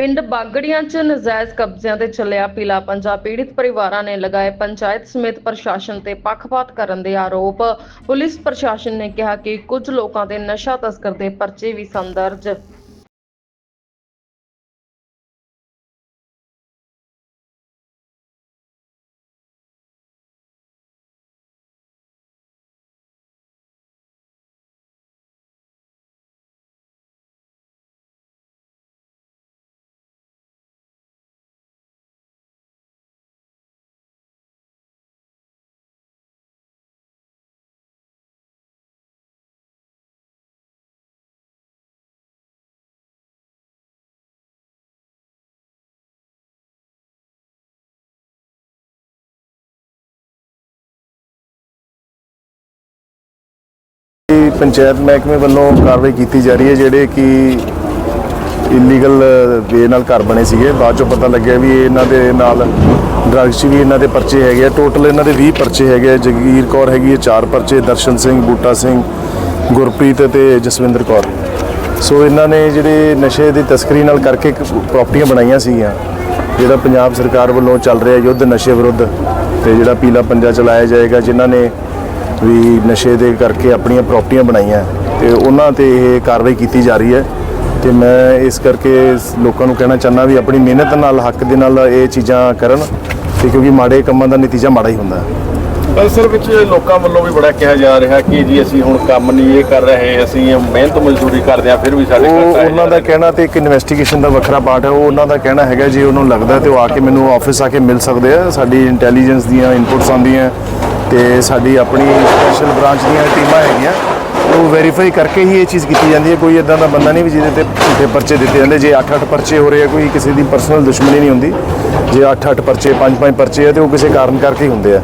ਪਿੰਡ ਬਾਗੜੀਆਂ 'ਚ ਨਜਾਇਜ਼ ਕਬਜ਼ਿਆਂ ਤੇ ਚੱਲਿਆ ਪੀਲਾ ਪੰਜਾ। ਪੀੜਿਤ ਪਰਿਵਾਰਾਂ ਨੇ ਲਗਾਏ ਪੰਚਾਇਤ ਸਮੇਤ ਪ੍ਰਸ਼ਾਸਨ ਤੇ ਪੱਖਪਾਤ ਕਰਨ ਦੇ ਆਰੋਪ। ਪੁਲਿਸ ਪ੍ਰਸ਼ਾਸਨ ਨੇ ਕਿਹਾ ਕਿ ਕੁਝ ਲੋਕਾਂ ਦੇ ਨਸ਼ਾ ਤਸਕਰ ਦੇ ਪਰਚੇ ਵੀ ਸਨ ਪੰਚਾਇਤ ਮਹਿਕਮੇ ਵੱਲੋਂ ਕਾਰਵਾਈ ਕੀਤੀ ਜਾ ਰਹੀ ਹੈ, ਜਿਹੜੇ ਕਿ ਇਲੀਗਲ ਵੇ ਨਾਲ ਘਰ ਬਣੇ ਸੀਗੇ। ਬਾਅਦ ਚੋਂ ਪਤਾ ਲੱਗਿਆ ਵੀ ਇਹਨਾਂ ਦੇ ਨਾਲ ਡਰੱਗਸ 'ਚ ਵੀ ਇਹਨਾਂ ਦੇ ਪਰਚੇ ਹੈਗੇ ਆ। ਟੋਟਲ ਇਹਨਾਂ ਦੇ 20 ਪਰਚੇ ਹੈਗੇ ਆ। ਜਗੀਰ ਕੌਰ ਹੈਗੀ ਹੈ ਚਾਰ ਪਰਚੇ, ਦਰਸ਼ਨ ਸਿੰਘ, ਬੂਟਾ ਸਿੰਘ, ਗੁਰਪ੍ਰੀਤ ਤੇ ਜਸਵਿੰਦਰ ਕੌਰ। ਸੋ ਇਹਨਾਂ ਨੇ ਜਿਹੜੇ ਨਸ਼ੇ ਦੀ ਤਸਕਰੀ ਨਾਲ ਕਰਕੇ ਪ੍ਰਾਪਰਟੀਆਂ ਬਣਾਈਆਂ ਸੀਗੀਆਂ, ਜਿਹੜਾ ਪੰਜਾਬ ਸਰਕਾਰ ਵੱਲੋਂ ਚੱਲ ਰਿਹਾ ਯੁੱਧ ਨਸ਼ੇ ਵਿਰੁੱਧ, ਤੇ ਜਿਹੜਾ ਪੀਲਾ ਪੰਜਾ ਚਲਾਇਆ ਜਾਏਗਾ, ਜਿਨ੍ਹਾਂ ਨੇ ਵੀ ਨਸ਼ੇ ਦੇ ਕਰਕੇ ਆਪਣੀਆਂ ਪ੍ਰਾਪਰਟੀਆਂ ਬਣਾਈਆਂ ਤੇ ਉਹਨਾਂ ਤੇ ਇਹ ਕਾਰਵਾਈ ਕੀਤੀ ਜਾ ਰਹੀ ਹੈ। ਤੇ ਮੈਂ ਇਸ ਕਰਕੇ ਲੋਕਾਂ ਨੂੰ ਕਹਿਣਾ ਚਾਹੁੰਦਾ ਵੀ ਆਪਣੀ ਮਿਹਨਤ ਨਾਲ ਹੱਕ ਦੇ ਨਾਲ ਇਹ ਚੀਜ਼ਾਂ ਕਰਨ ਤੇ ਕਿਉਂਕਿ ਮਾੜੇ ਕੰਮਾਂ ਦਾ ਨਤੀਜਾ ਮਾੜਾ ਹੀ ਹੁੰਦਾ। ਹੈ ਅਸਲ ਵਿੱਚ ਲੋਕਾਂ ਵੱਲੋਂ ਵੀ ਬੜਾ ਕਿਹਾ ਜਾ ਰਿਹਾ ਕਿ ਜੀ ਅਸੀਂ ਹੁਣ ਕੰਮ ਨਹੀਂ ਇਹ ਕਰ ਰਹੇ ਅਸੀਂ ਮਿਹਨਤ ਮਜ਼ਦੂਰੀ ਕਰਦੇ ਆ ਫਿਰ ਵੀ ਸਾਡੇ ਘਾਟਾ ਹੈ ਉਹਨਾਂ ਦਾ ਕਹਿਣਾ ਤੇ ਇੱਕ ਇਨਵੈਸਟੀਗੇਸ਼ਨ ਦਾ ਵੱਖਰਾ ਪਾਰਟ ਹੈ ਉਹ ਉਹਨਾਂ ਦਾ ਕਹਿਣਾ ਹੈਗਾ ਜੇ ਉਹਨਾਂ ਨੂੰ ਲੱਗਦਾ ਤੇ ਉਹ ਆ ਕੇ ਮੈਨੂੰ ਆਫਿਸ ਆ ਕੇ ਮਿਲ ਸਕਦੇ ਆ ਸਾਡੀ ਇੰਟੈਲੀਜੈਂਸ ਦੀਆਂ ਇਨਪੁਟਸ ਆਉਂਦੀਆਂ ਤੇ ਸਾਡੀ ਆਪਣੀ ਸਪੈਸ਼ਲ ਬ੍ਰਾਂਚ ਦੀਆਂ ਟੀਮਾਂ ਹੈਗੀਆਂ, ਉਹ ਵੈਰੀਫਾਈ ਕਰਕੇ ਹੀ ਇਹ ਚੀਜ਼ ਕੀਤੀ ਜਾਂਦੀ ਹੈ। ਕੋਈ ਇਦਾਂ ਦਾ ਬੰਦਾ ਨਹੀਂ ਵੀ ਜਿਹਦੇ ਤੇ ਝੂਠੇ ਪਰਚੇ ਦਿੱਤੇ ਜਾਂਦੇ। ਜੇ 8-8 ਪਰਚੇ ਹੋ ਰਹੇ ਆ, ਕੋਈ ਕਿਸੇ ਦੀ ਪਰਸਨਲ ਦੁਸ਼ਮਣੀ ਨਹੀਂ ਹੁੰਦੀ। ਜੇ 8-8 ਪਰਚੇ 5-5 ਪਰਚੇ ਆ, ਤੇ ਉਹ ਕਿਸੇ ਕਾਰਨ ਕਰਕੇ ਹੀ ਹੁੰਦੇ ਆ।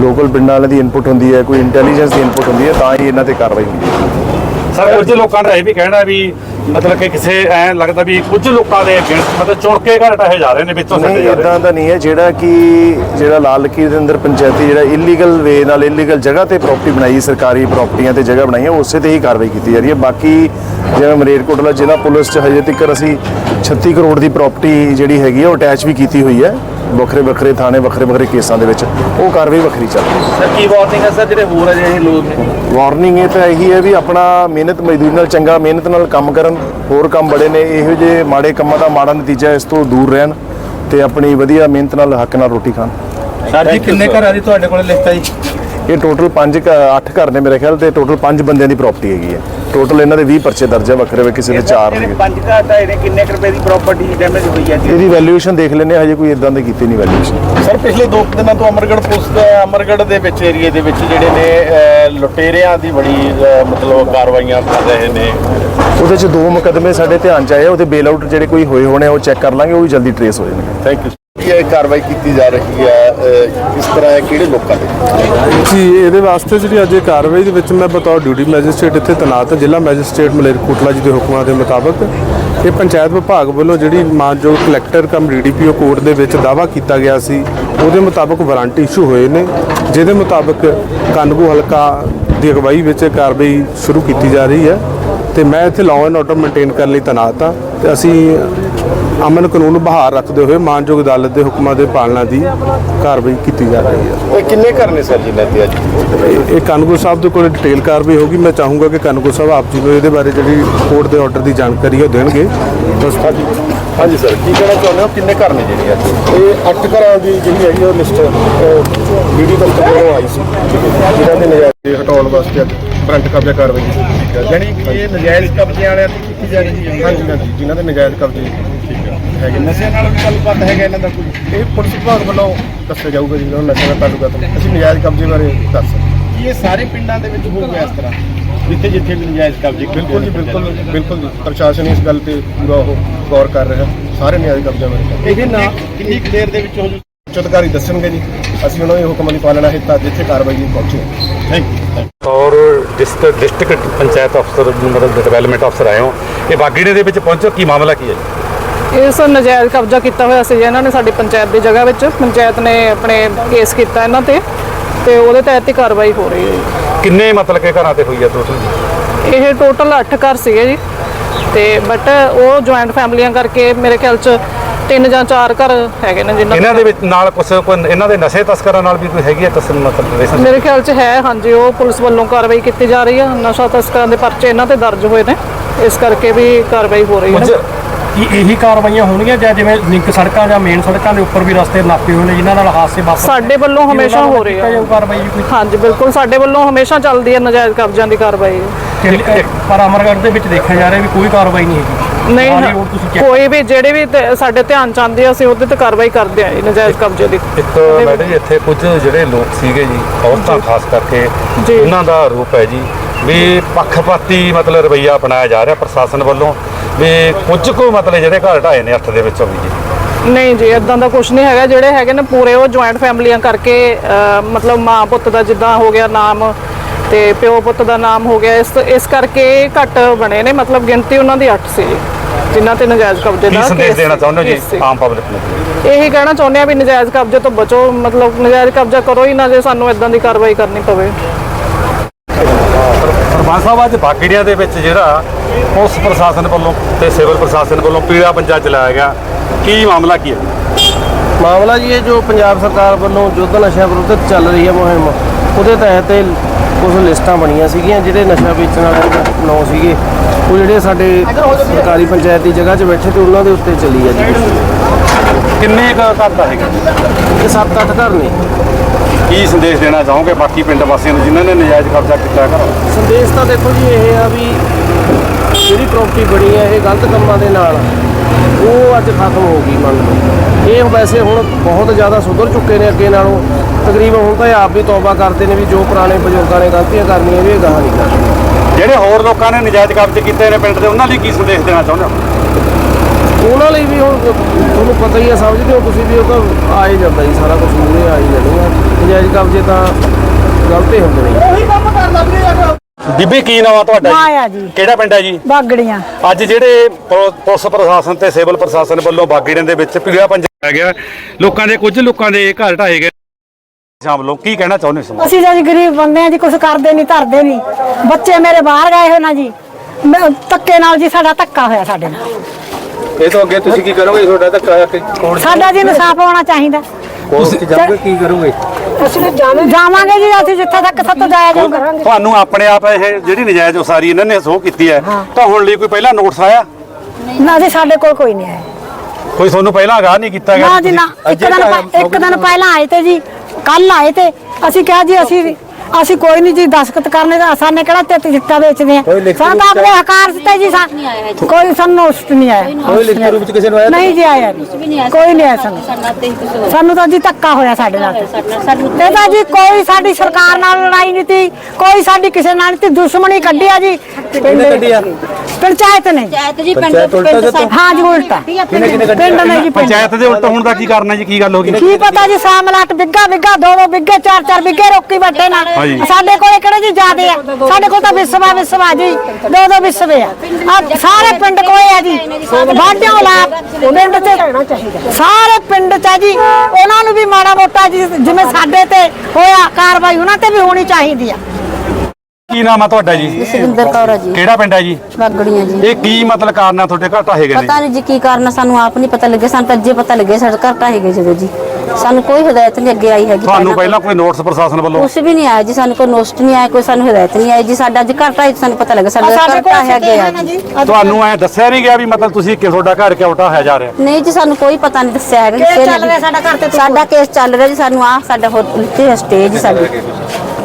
ਲੋਕਲ ਪਿੰਡਾਂ ਵਾਲਿਆਂ ਦੀ ਇਨਪੁਟ ਹੁੰਦੀ ਹੈ, ਕੋਈ ਇੰਟੈਲੀਜੈਂਸ ਦੀ ਇਨਪੁਟ ਹੁੰਦੀ ਹੈ, ਤਾਂ ਹੀ ਇਹਨਾਂ ਤੇ ਕਾਰਵਾਈ ਹੁੰਦੀ ਹੈ। ਸਰ ਕੁਝ ਲੋਕਾਂ ਦਾ ਇਹ ਵੀ ਕਹਿਣਾ ਵੀ ਮਤਲਬ ਕਿ ਕਿਸੇ ਐ ਲੱਗਦਾ ਵੀ ਕੁਝ ਲੋਕਾਂ ਦੇ ਅਗੇਂਸਟ ਮਤਲਬ ਚੁਣ ਕੇ ਘਰ ਢਾਹੇ ਜਾ ਰਹੇ ਨੇ ਵਿੱਚੋਂ ਨਹੀਂ ਸੱਟੇ ਜਾ ਰਹੇ ਇਦਾਂ ਦਾ ਨਹੀਂ ਹੈ। ਜਿਹੜਾ ਕਿ ਜਿਹੜਾ ਲਾਲ ਲਕੀਰ ਦੇ ਅੰਦਰ ਪੰਚਾਇਤੀ ਜਿਹੜਾ ਇਲੀਗਲ ਵੇ ਨਾਲ ਇਲੀਗਲ ਜਗ੍ਹਾ ਤੇ ਪ੍ਰਾਪਰਟੀ ਬਣਾਈ ਸਰਕਾਰੀ ਪ੍ਰਾਪਰਟੀਆਂ ਤੇ ਜਗ੍ਹਾ ਬਣਾਈ ਹੈ ਉਸੇ ਤੇ ਹੀ ਕਾਰਵਾਈ ਕੀਤੀ ਜਾ ਰਹੀ ਹੈ। ਬਾਕੀ ਜਿਵੇਂ ਮਰੇਰਕੋਟਲਾ ਜ਼ਿਲ੍ਹਾ ਪੁਲਿਸ ਚ ਹਜੇ ਤੱਕ ਅਸੀਂ 36 ਕਰੋੜ ਦੀ ਪ੍ਰਾਪਰਟੀ ਜਿਹੜੀ ਹੈਗੀ ਹੈ ਉਹ ਅਟੈਚ ਵੀ ਕੀਤੀ ਹੋਈ ਹੈ। ਵੱਖਰੇ ਵੱਖਰੇ ਥਾਣੇ ਵੱਖਰੇ ਵੱਖਰੇ ਕੇਸਾਂ ਦੇ ਵਿੱਚ ਉਹ ਕਾਰਵਾਈ ਵੱਖਰੀ ਚੱਲ ਰਹੀ ਹੈ। ਸਰ ਕੀ ਵਾਰਨਿੰਗ ਹੈ ਸਰ ਜਿਹੜੇ ਹੋਰ ਹੈ ਜਿਹੜੇ ਲੋਕ ਨੇ? ਵਾਰਨਿੰਗ ਇਹ ਤਾਂ ਇਹੀ ਹੈ ਵੀ ਆਪਣਾ ਮਿਹਨਤ ਮਜ਼ਦੂਰੀ ਨਾਲ ਚੰਗਾ ਮਿਹਨਤ ਨਾਲ ਕੰਮ ਕਰਨ ਹੋਰ ਕੰਮ ਬੜੇ ਨੇ ਇਹੋ ਜਿਹੇ ਮਾੜੇ ਕੰਮਾਂ ਦਾ ਮਾੜਾ ਨਤੀਜਾ ਇਸ ਤੋਂ ਦੂਰ ਰਹਿਣ ਤੇ ਆਪਣੀ ਵਧੀਆ ਮਿਹਨਤ ਨਾਲ ਹੱਕ ਨਾਲ ਰੋਟੀ ਖਾਣ। ਸਰ ਜੀ ਕਿੰਨੇ ਘਰਾਂ ਦੀ ਤੁਹਾਡੇ ਕੋਲ ਲਿਖਤਾ ਜੀ? ਇਹ ਟੋਟਲ 5 8 ਘਰ ਨੇ ਮੇਰੇ ਖਿਆਲ ਤੇ ਟੋਟਲ 5 ਬੰਦਿਆਂ ਦੀ ਪ੍ਰਾਪਰਟੀ ਹੈਗੀ ਹੈ। ਟੋਟਲ ਇਹਨਾਂ ਦੇ 20 ਪਰਚੇ ਦਰਜ ਹੈ ਵੱਖਰੇ ਵੱਖਰੇ ਕਿਸੇ ਦੇ 4 ਨੇ ਪੰਜ ਘਰ ਦਾ ਇਹਨੇ ਕਿੰਨੇ ਰੁਪਏ ਦੀ ਪ੍ਰਾਪਰਟੀ ਡੈਮੇਜ ਹੋਈ ਹੈ ਜੀ? ਇਹਦੀ ਵੈਲਿਊਏਸ਼ਨ ਦੇਖ ਹਾਂ ਹਜੇ ਕੋਈ ਇਦਾਂ ਦੀ ਕੀਤੀ ਨਹੀਂ ਵੈਲਿਊਏਸ਼ਨ ਸਰ ਪਿਛਲੇ ਦੋ ਕੁ ਦਿਨਾਂ ਤੋਂ ਅਮਰਗੜ੍ਹ ਪੁਲਿਸ ਦਾ ਅਮਰਗੜ੍ਹ ਦੇ ਵਿੱਚ ਏਰੀਏ ਦੇ ਵਿੱਚ ਜਿਹੜੇ ਨੇ ਲੁਟੇਰਿਆਂ ਦੀ ਬੜੀ ਮਤਲਬ ਕਾਰਵਾਈਆਂ ਕਰ ਰਹੇ ਨੇ। ਉਹਦੇ ਚ ਦੋ ਮੁਕਦਮੇ ਸਾਡੇ ਧਿਆਨ ਚ ਆਏ ਆ, ਉਹਦੇ ਬੇਲ ਆਊਟ ਜਿਹੜੇ ਕੋਈ ਹੋਏ ਹੋਣੇ ਉਹ ਚੈੱਕ ਕਰ ਲਾਂਗੇ ਉਹ ਵੀ ਜਲਦੀ ਟਰੇਸ ਹੋ ਜਾਣਗੇ। ਥੈਂਕ ਯੂ ਇਹ ਕਾਰਵਾਈ ਕੀਤੀ ਜਾ ਰਹੀ ਹੈ? ਕਿਸ ਤਰ੍ਹਾਂ ਹੈ ਕਿਹੜੇ ਲੋਕਾਂ ਦੇ? ਜੀ, ਇਹਦੇ ਵਾਸਤੇ ਜਿਹੜੀ ਅੱਜ ਇਹ ਕਾਰਵਾਈ ਦੇ ਵਿੱਚ ਮੈਂ ਬਤੌਰ ਡਿਊਟੀ ਮੈਜਿਸਟ੍ਰੇਟ ਇੱਥੇ ਤੈਨਾਤ ਹਾਂ, ਜ਼ਿਲ੍ਹਾ ਮੈਜਿਸਟ੍ਰੇਟ ਮਲੇਰਕੋਟਲਾ ਜੀ ਦੇ ਹੁਕਮਾਂ ਦੇ ਮੁਤਾਬਕ। ਇਹ ਪੰਚਾਇਤ ਵਿਭਾਗ ਵੱਲੋਂ ਜਿਹੜੀ ਮਾਨਯੋਗ ਕਲੈਕਟਰ ਕਮ ਡੀਡੀਪੀਓ ਕੋਰਟ ਦੇ ਵਿੱਚ ਦਾਵਾ ਕੀਤਾ ਗਿਆ ਸੀ, ਉਹਦੇ ਮੁਤਾਬਕ ਵਾਰੰਟ ਇਸ਼ੂ ਹੋਏ ਨੇ, ਜਿਹਦੇ ਮੁਤਾਬਕ ਕਾਨੂੰਗੋ ਹਲਕਾ ਦੀ ਅਗਵਾਈ ਵਿੱਚ ਇਹ ਕਾਰਵਾਈ ਸ਼ੁਰੂ ਕੀਤੀ ਜਾ ਰਹੀ ਹੈ। ਤੇ ਮੈਂ ਇੱਥੇ ਲਾਅ ਐਂਡ ਆਰਡਰ ਮੇਨਟੇਨ ਕਰਨ ਲਈ ਤੈਨਾਤ ਹਾਂ, ਤੇ ਅਸੀਂ ਅਮਨ ਕਾਨੂੰਨ ਬਹਾਰ ਰੱਖਦੇ ਹੋਏ ਮਾਨਯੋਗ ਅਦਾਲਤ ਦੇ ਹੁਕਮਾਂ ਦੇ ਪਾਲਣਾ ਦੀ ਕਾਰਵਾਈ ਕੀਤੀ ਜਾ ਰਹੀ ਹੈ। ਇਹ ਕਿੰਨੇ ਘਰ ਨੇ ਸਰ ਜੀ ਲੈਤੇ ਅੱਜ? ਇਹ ਕਾਨੂੰਗੋ ਸਾਹਿਬ ਦੇ ਕੋਲ ਡਿਟੇਲ ਕਾਰਵਾਈ ਹੋਗੀ ਮੈਂ ਚਾਹੂੰਗਾ ਕਿ ਕਾਨੂੰਗੋ ਸਾਹਿਬ ਆਪ ਜੀ ਨੂੰ ਇਹਦੇ ਬਾਰੇ ਜਿਹੜੀ ਕੋਰਟ ਦੇ ਆਰਡਰ ਦੀ ਜਾਣਕਾਰੀ ਉਹ ਦੇਣਗੇ। ਬਸ। ਹਾਂਜੀ। ਸਰ ਕੀ ਕਹਿਣਾ ਚਾਹੁੰਦੇ ਹੋ? ਕਿੰਨੇ ਘਰ ਨੇ ਜਿਹੜੇ ਅੱਜ? ਇਹ ਅੱਠ ਘਰਾਂ ਦੀ ਜਿਹੜੀ ਹੈਗੀ ਉਹ ਲਿਸਟ ਬੀਡੀ ਦਫ਼ਤਰ ਆਈ ਸੀ। ਜਿਹਨਾਂ ਦੇ ਨਜਾਇਜ਼ ਹਟਾਉਣ ਵਾਸਤੇ ਅੱਜ ਕਬਜ਼ਾ ਕਾਰਵਾਈ ਕੀਤੀ ਹੈ। ਯਾਨੀ ਕਿ ਇਹ ਨਜਾਇਜ਼ ਕਬਜ਼ੇ ਵਾਲਿਆਂ ਦੀ ਕੀਤੀ ਜਾ ਰਹੀ ਹੈ। ਹਾਂਜੀ ਹਾਂਜੀ। ਜਿਨ੍ਹਾਂ ਦੇ ਨਜਾਇਜ਼ ਕਬਜ਼ੇ ਹੈਗੇ ਨਸ਼ੇ ਨਾਲ ਵੀ ਗੱਲਬਾਤ ਹੈਗਾ ਇਹਨਾਂ ਦਾ ਕੋਈ। ਇਹ ਪੁਲਿਸ ਵਿਭਾਗ ਵੱਲੋਂ ਦੱਸਿਆ ਜਾਊਗਾ ਜੀ ਉਹਨਾਂ ਨਸ਼ੇ ਦਾ ਤਾਲੁਕਾਤ ਅਸੀਂ ਨਜਾਇਜ਼ ਕਬਜ਼ੇ ਬਾਰੇ ਦੱਸ ਸਕਦੇ ਕੀ ਇਹ ਸਾਰੇ ਪਿੰਡਾਂ ਦੇ ਵਿੱਚ ਹੋਊਗਾ ਇਸ ਤਰ੍ਹਾਂ? ਜਿੱਥੇ ਜਿੱਥੇ ਵੀ ਨਜਾਇਜ਼ ਕਬਜ਼ੇ ਬਿਲਕੁਲ ਜੀ ਬਿਲਕੁਲ ਬਿਲਕੁਲ ਜੀ। ਪ੍ਰਸ਼ਾਸਨ ਇਸ ਗੱਲ ਤੇ ਪੂਰਾ ਉਹ ਗੌਰ ਕਰ ਰਿਹਾ। ਸਾਰੇ ਨਜਾਇਜ਼ ਕਬਜ਼ਿਆਂ ਬਾਰੇ। ਇਹ ਨਾ ਕਿੰਨੀ ਕੁ ਦੇਰ ਦੇ ਵਿੱਚ ਹੋ ਜੂ ਉੱਚ ਅਧਿਕਾਰੀ ਦੱਸਣਗੇ ਜੀ। ਅਸੀਂ ਉਹਨਾਂ ਦੇ ਹੁਕਮਾਂ ਦੀ ਪਾਲਣਾ ਹਿੱਤਾ ਜਿੱਥੇ ਕਾਰਵਾਈ ਦੀ ਪਹੁੰਚੇ ਥੈਂਕ ਯੂ ਔਰ ਡਿਸਟ੍ਰਿਕਟ ਡਿਸਟ੍ਰਿਕਟ ਪੰਚਾਇਤ ਅਫਸਰ ਮਤਲਬ ਡਿਵੈਲਪਮੈਂਟ ਅਫਸਰ ਆਏ ਹੋ। ਇਹ ਬਾਗੀੜੇ ਦੇ ਵਿੱਚ ਪਹੁੰਚੋ। ਕੀ ਮਾਮਲਾ ਕੀ ਹੈ ਜੀ? ਇਸ ਨਜਾਇਜ਼ ਕਬਜ਼ਾ ਕੀਤਾ ਹੋਇਆ ਸੀ ਇਹਨਾਂ ਨੇ ਸਾਡੀ ਪੰਚਾਇਤ ਦੀ ਜਗ੍ਹਾ ਵਿੱਚ ਪੰਚਾਇਤ ਨੇ ਆਪਣੇ ਕੇਸ ਕੀਤਾ ਇਹਨਾਂ ਤੇ ਤੇ ਉਹਦੇ ਤਹਿਤ ਹੀ ਕਾਰਵਾਈ ਹੋ ਰਹੀ ਹੈ ਕਿੰਨੇ ਮਤਲਬ ਕਿ ਘਰਾਂ ਤੇ ਹੋਈ ਹੈ ਟੋਟਲ। ਇਹ ਟੋਟਲ 8 ਘਰ ਸੀਗੇ ਜੀ। ਤੇ ਬਟ ਉਹ ਜੁਆਇੰਟ ਫੈਮਲੀਆਂ ਕਰਕੇ ਮੇਰੇ ਖਿਆਲ ਚ ਤਿੰਨ ਜਾਂ ਚਾਰ ਘਰ ਹੈਗੇ ਨੇ ਜਿਨ੍ਹਾਂ ਇਹਨਾਂ ਦੇ ਵਿੱਚ ਨਾਲ ਕੁਝ ਕੋਈ ਇਹਨਾਂ ਦੇ ਨਸ਼ੇ ਤਸਕਰਾਂ ਨਾਲ ਵੀ ਕੋਈ ਹੈਗੀ ਹੈ ਤਸਲ ਮਤਲਬ? ਮੇਰੇ ਖਿਆਲ ਚ ਹੈ ਹਾਂਜੀ ਉਹ ਪੁਲਿਸ ਵੱਲੋਂ ਕਾਰਵਾਈ ਕੀਤੀ ਜਾ ਰਹੀ ਹੈ। ਨਸ਼ਾ ਤਸਕਰਾਂ ਦੇ ਪਰਚੇ ਇਹਨਾਂ ਤੇ ਦਰਜ ਹੋਏ ਨੇ। ਇਸ ਕਰਕੇ ਵੀ ਕਾਰਵਾਈ ਹੋ ਰਹੀ ਕੁਝ ਹੈ ਕੀ ਇਹੀ ਕਾਰਵਾਈਆਂ ਹੋਣਗੀਆਂ ਜਾਂ ਜਿਵੇਂ ਲਿੰਕ ਸੜਕਾਂ ਜਾਂ ਮੇਨ ਸੜਕਾਂ ਦੇ ਉੱਪਰ ਵੀ ਰਸਤੇ ਨਾਪੇ ਹੋਏ ਨੇ ਜਿਨ੍ਹਾਂ ਨਾਲ ਹਾਦਸੇ ਵਾਪਰ ਸਾਡੇ ਵੱਲੋਂ ਹਮੇਸ਼ਾ ਹੋ ਰਹੀ ਹੈ ਕਾਰਵਾਈ ਕੋਈ? ਹਾਂਜੀ ਬਿਲਕੁਲ। ਸਾਡੇ ਵੱਲੋਂ ਹਮੇਸ਼ਾ ਚੱਲਦੀ ਹੈ ਨਜਾਇਜ਼ ਕਬਜ਼ਿਆਂ ਦੀ ਕਾਰਵਾਈ। ਪਰ ਅਮਰਗੜ੍ਹ ਦੇ ਵਿੱਚ ਦੇਖਿਆ ਜਾ ਰਿਹਾ ਵੀ ਕੋਈ ਕਾਰਵਾਈ ਨਹੀਂ ਹੈਗੀ। ਨਹੀਂ ਕੋਈ ਵੀ ਜਿਹੜੇ ਵੀ ਸਾਡੇ ਧਿਆਨ ਚ ਆਉਂਦੇ ਆ ਅਸੀਂ ਉਹਦੇ ਤੇ ਕਾਰਵਾਈ ਕਰਦੇ ਆ ਨਜਾਇਜ਼ ਕਬਜ਼ੇ ਦੀ। ਇੱਕ ਮੈਡਮ ਜੀ ਇੱਥੇ ਕੁਝ ਜਿਹੜੇ ਲੋਕ ਸੀਗੇ ਜੀ ਔਰਤਾਂ ਖਾਸ ਕਰਕੇ ਜੀ। ਉਹਨਾਂ ਦਾ ਆਰੋਪ ਹੈ ਜੀ ਵੀ ਪੱਖਪਾਤੀ ਮਤਲਬ ਰਵਈਆ ਅਪਣਾਇਆ ਜਾ ਰਿਹਾ ਪ੍ਰਸ਼ਾਸਨ ਵੱਲੋਂ ਵੀ ਕੁਝ ਕੁ ਮਤਲਬ ਜਿਹੜੇ ਘਰ ਢਾਏ ਨੇ ਅੱਠ ਦੇ ਵਿੱਚੋਂ ਵੀ ਜੀ। ਨਹੀਂ ਜੀ ਇਦਾਂ ਦਾ ਕੁਝ ਨਹੀਂ ਹੈਗਾ। ਜਿਹੜੇ ਹੈਗੇ ਨੇ ਪੂਰੇ ਉਹ ਜੁਆਇੰਟ ਫੈਮਲੀਆਂ ਕਰਕੇ ਅਹ, ਮਤਲਬ ਮਾਂ ਪੁੱਤ ਦਾ ਜਿੱਦਾਂ ਹੋ ਗਿਆ ਨਾਮ ਤੇ ਪਿਓ ਪੁੱਤ ਦਾ ਨਾਮ ਹੋ ਗਿਆ ਇਸ ਇਸ ਕਰਕੇ ਘੱਟ ਬਣੇ ਨੇ। ਮਤਲਬ ਗਿਣਤੀ ਉਹਨਾਂ ਦੀ 8 ਸੀ ਜੀ ਜਿਨ੍ਹਾਂ ਤੇ ਨਜਾਇਜ਼ ਕਬਜ਼ੇ ਕੀ ਦਾ ਸੰਦੇਸ਼ ਕੇਸ- ਦੇਣਾ ਚਾਹੁੰਦੇ ਹੋ ਕੇਸ ਸੀ। ਜੀ ਆਮ ਪਬਲਿਕ ਨੂੰ? ਇਹੀ ਕਹਿਣਾ ਚਾਹੁੰਦੇ ਆ ਵੀ ਨਜਾਇਜ਼ ਕਬਜ਼ੇ ਤੋਂ ਬਚੋ। ਮਤਲਬ ਨਜਾਇਜ਼ ਕਬਜ਼ਾ ਕਰੋ ਹੀ ਨਾ ਜੇ ਸਾਨੂੰ ਇਦਾਂ ਦੀ ਕਾਰਵਾਈ ਕਰਨੀ ਪਵੇ। ਸਰਪੰਚ ਸਾਹਿਬ ਅੱਜ ਬਾਗੜੀਆਂ ਦੇ ਵਿੱਚ ਜਿਹੜਾ ਪੁਲਿਸ ਪ੍ਰਸ਼ਾਸਨ ਵੱਲੋਂ ਤੇ ਸਿਵਲ ਪ੍ਰਸ਼ਾਸਨ ਵੱਲੋਂ ਪੀੜਾ ਪੰਜਾ ਚਲਾਇਆ ਗਿਆ। ਕੀ ਮਾਮਲਾ ਕੀ ਹੈ? ਮਾਮਲਾ ਜੀ ਇਹ ਜੋ ਪੰਜਾਬ ਸਰਕਾਰ ਵੱਲੋਂ ਯੁੱਧ ਨਸ਼ਾ ਵਿਰੁੱਧ ਚੱਲ ਰਹੀ ਹੈ ਮੁਹਿੰਮ ਉਹਦੇ ਤਹਿਤ ਇਹ ਕੁਝ ਲਿਸਟਾਂ ਬਣੀਆਂ ਸੀਗੀਆਂ ਜਿਹੜੇ ਨਸ਼ਾ ਵੇਚਣ ਵਾਲੇ ਨਾਂ ਸੀਗੇ ਉਹ ਜਿਹੜੇ ਸਾਡੇ ਸਰਕਾਰੀ ਪੰਚਾਇਤ ਦੀ ਜਗ੍ਹਾ 'ਚ ਬੈਠੇ ਤੇ ਉਹਨਾਂ ਦੇ ਉੱਤੇ ਚੱਲੀ ਹੈ ਜੀ। ਕਿੰਨੇ ਕੁ ਘਰ ਦਾ ਹੈਗਾ? ਇਹ 7-8 ਘਰ ਨੇ। ਕੀ ਸੰਦੇਸ਼ ਦੇਣਾ ਚਾਹੋਗੇ ਬਾਕੀ ਪਿੰਡ ਵਾਸੀਆਂ ਨੂੰ ਜਿਨ੍ਹਾਂ ਨੇ ਨਜਾਇਜ਼ ਕਬਜ਼ਾ ਕੀਤਾ ਘਰ? ਸੰਦੇਸ਼ ਤਾਂ ਦੇਖੋ ਜੀ ਇਹ ਆ ਵੀ ਜਿਹੜੀ ਪ੍ਰਾਪਰਟੀ ਬਣੀ ਹੈ ਇਹ ਗਲਤ ਕੰਮਾਂ ਦੇ ਨਾਲ ਉਹ ਅੱਜ ਖਤਮ ਹੋ ਗਈ ਮੰਨ ਲਓ। ਇਹ ਵੈਸੇ ਹੁਣ ਬਹੁਤ ਜ਼ਿਆਦਾ ਸੁਧਰ ਚੁੱਕੇ ਨੇ ਅੱਗੇ ਨਾਲੋਂ। ਤਕਰੀਬਨ ਹੁਣ ਤਾਂ ਇਹ ਆਪ ਵੀ ਤੌਬਾ ਕਰਦੇ ਨੇ ਵੀ ਜੋ ਪੁਰਾਣੇ ਬਜ਼ੁਰਗਾਂ ਨੇ ਗਲਤੀਆਂ ਕਰਨੀਆਂ ਵੀ ਇਹ ਗਾਹ ਨਹੀਂ ਕਰਨੀ ਜਿਹੜੇ ਹੋਰ ਲੋਕਾਂ ਨੇ ਨਜਾਇਜ਼ ਕਬਜ਼ੇ ਕੀਤੇ ਨੇ ਪਿੰਡ ਦੇ ਉਹਨਾਂ ਲਈ ਕੀ ਸੰਦੇਸ਼ ਦੇਣਾ ਚਾਹੁੰਦੇ ਹੋ? ਉਹਨਾਂ ਲਈ ਵੀ ਹੁਣ ਤੁਹਾਨੂੰ ਪਤਾ ਹੀ ਹੈ ਸਮਝਦੇ ਹੋ ਤੁਸੀਂ ਵੀ ਉਹ ਤਾਂ ਆ ਹੀ ਜਾਂਦਾ ਜੀ ਸਾਰਾ ਕੁਝ ਮੂਹਰੇ ਆ ਹੀ ਆ ਨਜਾਇਜ਼ ਕਬਜ਼ੇ ਤਾਂ ਗਲਤ ਹੀ ਹੁੰਦੇ ਨੇ। ਬੀਬੀ ਕੀ ਨਾਮ ਆ ਤੁਹਾਡਾ ਆਇਆ ਜੀ। ਕਿਹੜਾ ਪਿੰਡ ਹੈ ਜੀ? ਬਾਗੜੀਆਂ। ਅੱਜ ਜਿਹੜੇ ਪੁ- ਪੁਲਿਸ ਪ੍ਰਸ਼ਾਸਨ ਤੇ ਸਿਵਲ ਪ੍ਰਸ਼ਾਸਨ ਵੱਲੋਂ ਬਾਗੀੜਨ ਦੇ ਵਿੱਚ ਪੀੜਾ ਪੰਜਾ ਗਿਆ। ਲੋਕਾਂ ਦੇ ਕੁਝ ਲੋਕਾਂ ਦੇ ਘਰ ਢਾਏ ਗਏ। ਸ਼ਾਮ ਲੋਕ ਕੀ ਕਹਿਣਾ ਚਾਹੁੰਦੇ ਸਮਾਂ ਅਸੀਂ ਤਾਂ ਜੀ ਗਰੀਬ ਬੰਦੇ ਆ ਜੀ ਕੁਝ ਕਰਦੇ ਨਹੀਂ ਧਰਦੇ ਨਹੀਂ। ਬੱਚੇ ਮੇਰੇ ਬਾਹਰ ਗਏ ਹੋਏ ਨਾ ਜੀ। ਮੈਂ- ਧੱਕੇ ਨਾਲ ਜੀ ਸਾਡਾ ਧੱਕਾ ਹੋਇਆ ਸਾਡੇ ਨਾਲ। ਇਹ ਤੋਂ ਅੱਗੇ ਤੁਸੀਂ ਕੀ ਕਰੋਗੇ ਤੁਹਾਡਾ ਧੱਕਾ ਕਿ ਕੋਰਟ ਸਾਡਾ ਜੀ ਇਨਸਾਫ ਹੋਣਾ ਚਾਹੀਦਾ। ਚ ਜਾਓਗੇ ਕੀ ਕਰੋਗੇ? ਅਸੀਂ ਜਾਵਾਂਗੇ। ਜੀ ਅਸੀਂ ਜਿੱਥੇ ਤੱਕ ਸੱਤ ਜਾਇਆ ਜਾਊ ਕਰਾਂਗੇ। ਤੁਹਾਨੂੰ ਆਪਣੇ ਆਪ ਇਹ ਜਿਹੜੀ ਨਜਾਇਜ਼ ਉਸਾਰੀ ਇਹਨਾਂ ਨੇ ਸੋਹ ਕੀਤੀ ਹੈ ਤਾਂ ਹੁਣ ਲਈ ਕੋਈ ਪਹਿਲਾਂ ਨੋਟਿਸ ਆਇਆ? ਨਾ ਜੀ ਸਾਡੇ ਕੋਲ ਕੋਈ ਨਹੀਂ ਆਇਆ। ਕੋਈ ਤੁਹਾਨੂੰ ਪਹਿਲਾਂ ਆਗਾਹ ਨਹੀਂ ਕੀਤਾ ਗਿਆ? ਨਾ ਜੀ ਨਾ। ਇੱਕ ਦਿਨ ਪਹਿ- ਇੱਕ ਦਿਨ ਪਹਿਲਾਂ ਆਏ ਤੇ ਜੀ ਕੱਲ ਆਏ ਤੇ ਅਸੀਂ ਕਿਹਾ ਜੀ ਅਸੀਂ ਅਸੀਂ ਕੋਈ ਨਹੀਂ ਜੀ ਦਸਖਤ ਕਰਨੇ ਦਾ ਸਾਨੇ ਕਿਹੜਾ ਤੇ ਚਿੱਟਾ ਵੇਚਦੇ ਆ? ਸਾਨੂੰ ਤਾਂ ਆਪਣੇ ਹਕਾਰ ਦਿੱਤੇ ਜੀ ਸਾ- ਕੋਈ ਸਾਨੂੰ ਨਹੀਂ ਆਇਆ। ਕੋਈ ਲਿਖਤੀ ਰੂਪ ਚ ਕਿਸੇ ਨੂੰ ਆਇਆ ਨਹੀਂ ਜੀ ਆਇਆ ਨਹੀਂ। ਕੋਈ ਨਹੀਂ ਆਇਆ ਸਾਨੂੰ ਸਾਨੂੰ। ਤਾਂ ਜੀ ਧੱਕਾ ਹੋਇਆ ਸਾਡੇ ਨਾਲ। ਇਹ ਤਾਂ ਜੀ ਕੋਈ ਸਾਡੀ ਸਰਕਾਰ ਨਾਲ ਲੜਾਈ ਨਹੀਂ ਤੀ ਕੋਈ ਸਾਡੀ ਕਿਸੇ ਨਾਲ ਨਹੀਂ ਤੀ ਦੁਸ਼ਮਣੀ ਕੱਢੀ ਆ ਜੀ ਕੱਢੀ ਆ? ਪੰਚਾਇਤ ਨੇ। ਜੀ ਪਿੰਡ ਪੰਚਾਇਤ ਉਲਟਾ ਪਿੰਡ ਦਿੱਤਾ? ਹਾਂ ਜੀ ਉਲਟਾ। ਪਿੰਡ ਨੇ ਜੀ ਪਿੰਡ। ਪੰਚਾਇਤ ਦੇ ਉਲਟ ਹੋਣ ਦਾ ਕੀ ਕਾਰਨ ਹੈ ਜੀ? ਕੀ ਗੱਲ ਹੋ ਗਈ? ਕੀ ਪਤਾ ਜੀ ਸਾਮਲਾਟ ਬਿੱਗਾ ਬਿੱਗਾ ਦੋ ਦੋ ਬਿੱਗੇ ਚਾਰ ਚਾਰ ਬਿੱਗੇ ਰੋਕੀ ਬੈਠੇ ਨਾ। ਹਾਂਜੀ। ਸਾਡੇ ਕੋਲੇ ਕਿਹੜੇ ਜੀ ਜ਼ਿਆਦੇ ਆ? ਸਾਡੇ ਕੋਲ ਤਾਂ ਵਿਸਵਾ ਵਿਸਵਾ ਜੀ। ਦੋ ਦੋ ਵਿਸਵੇ ਆ। ਆਹ ਸਾਰੇ ਪਿੰਡ ਕੋਲੇ ਆ ਜੀ। ਵਾਢਿਆਂ ਲਾ ਪਿੰਡ ਚ ਸਾਰੇ ਪਿੰਡ ਚ ਆ ਜੀ। ਉਹਨਾਂ ਨੂੰ ਵੀ ਮਾੜਾ ਮੋਟਾ ਜੀ ਜਿਵੇਂ ਸਾਡੇ ਤੇ ਹੋਇਆ ਕਾਰਵਾਈ ਉਹਨਾਂ ਤੇ ਵੀ ਹੋਣੀ ਚਾਹੀਦੀ ਆ। ਕੀ ਨਾਮ ਆ ਤੁਹਾਡਾ ਜੀ? ਸੁਰਿੰਦਰ ਕੌਰ ਆ ਜੀ। ਕਿਹੜਾ ਪਿੰਡ ਹੈ ਜੀ? ਬਾਗੜੀਆਂ ਜੀ। ਇਹ ਕੀ ਮਤਲਬ ਕਾਰਨ ਆ ਤੁਹਾਡੇ ਘਰ ਢਾਏ ਗਏ ਨੇ? ਪਤਾ ਨਹੀਂ ਜੀ ਕੀ ਕਾਰਨ ਆ, ਸਾਨੂੰ ਆਪ ਨਹੀਂ ਪਤਾ ਲੱਗਿਆ ਸਾਨੂੰ ਤਾਂ ਅੱਜੇ ਪਤਾ ਲੱਗਿਆ ਸਾਡੇ ਘਰ ਢਾਹੇ ਗਏ ਜਦੋਂ ਜੀ। ਸਾਨੂੰ ਕੋਈ ਹਦਾਇਤ ਨਹੀਂ ਅੱਗੇ ਆਈ ਹੈਗੀ ਤੁਹਾਨੂੰ ਪਹਿਲਾਂ ਕੋਈ ਨੋਟਿਸ ਪ੍ਰਸ਼ਾਸਨ ਵੱਲੋਂ? ਕੁਛ ਵੀ ਨਹੀਂ ਆਇਆ ਜੀ ਸਾਨੂੰ ਕੋਈ ਨੋਸਟ ਨਹੀਂ ਆਇਆ ਕੋਈ ਸਾਨੂੰ ਹਦਾਇਤ ਨਹੀਂ ਆਈ ਜੀ। ਸਾਡਾ ਅੱਜ ਘਰ ਢਾਈ ਸਾਨੂੰ ਪਤਾ ਲੱਗਾ ਸਾਡਾ ਘਰ ਢਾਹਿਆ ਗਿਆ ਨਾ ਜੀ। ਤੁਹਾਨੂੰ ਐ ਦੱਸਿਆ ਨਹੀਂ ਗਿਆ ਵੀ ਮਤਲਬ ਤੁਸੀਂ ਕਿ ਤੁਹਾਡਾ ਘਰ ਕਿਉਂ ਢਾਹਿਆ ਜਾ ਰਿਹਾ? ਨਹੀਂ ਜੀ ਸਾਨੂੰ ਕੋਈ ਪਤਾ ਨਹੀਂ ਦੱਸਿਆ ਹੈਗਾ ਕੇਸ ਨੇ ਰਿਹਾ ਸਾਡਾ ਘਰ ਤੇ ਤੁਸੀਂ ਸਾਡਾ ਕੇਸ ਚੱਲ ਰਿਹਾ ਜੀ ਸਾਨੂੰ ਆ ਸਾਡਾ ਹੋਟਲ ਸਟੇਜ ਸਾਡੀ।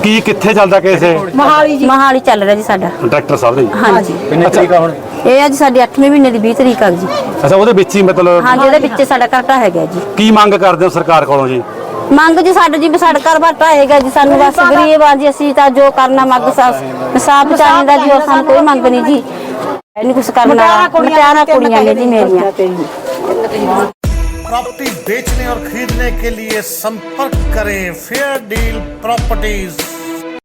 ਕੀ ਕਿੱਥੇ ਚੱਲਦਾ ਕੇਸ ਇਹ ਮਹਾਲੀ ਜੀ ਮਹਾਲੀ ਚੱਲ ਰਿਹਾ ਜੀ ਸਾਡਾ ਡਾਕਟਰ ਸਾਹਿਬ ਦਾ ਜੀ ਹਾਂਜੀ ਕਿੰਨੇ ਤਰੀਕ ਆ ਹੁਣ ਇਹ ਅੱਜ ਸਾਡੀ 8ਵੇਂ ਮਹੀਨੇ ਦੀ 20 ਤਰੀਕ ਆ ਜੀ ਅੱਛਾ ਉਹਦੇ ਵਿੱਚ ਹੀ ਮਤਲਬ ਹਾਂਜੀ ਉਹਦੇ ਵਿੱਚ ਸਾਡਾ ਘਰ ਢਾਹਿਆ ਗਿਆ ਜੀ ਕੀ ਮੰਗ ਕਰਦੇ ਹੋ ਸਰਕਾਰ ਕੋਲੋਂ ਜੀ ਮੰਗ ਜੀ ਸਾਡੇ ਜੀ ਵੀ ਸਾਡਾ ਘਰ ਬਾਰ ਢਾਹੇਗਾ ਜੀ ਸਾਨੂੰ ਬਸ ਗਰੀਬ ਆ ਜੀ ਅਸੀਂ ਤਾਂ ਜੋ ਕਰਨਾ ਮੰਗ ਸਾਫ ਚਾਹੀਦਾ ਜੀ ਹੋਰ ਸਾਨੂੰ ਕੋਈ ਮੰਗ ਨਹੀਂ ਜੀ ਨਹੀਂ ਕੁਛ ਕਰਨਾ ਮੁਟਿਆਰਾਂ ਕੁੜੀਆਂ ਮੁਟਿਆਰਾਂ ਕੁੜੀਆਂ ਨੇ ਜੀ ਮੇਰੀਆਂ प्रॉपर्टी बेचने और खरीदने के लिए संपर्क करें फेयर डील प्रॉपर्टीज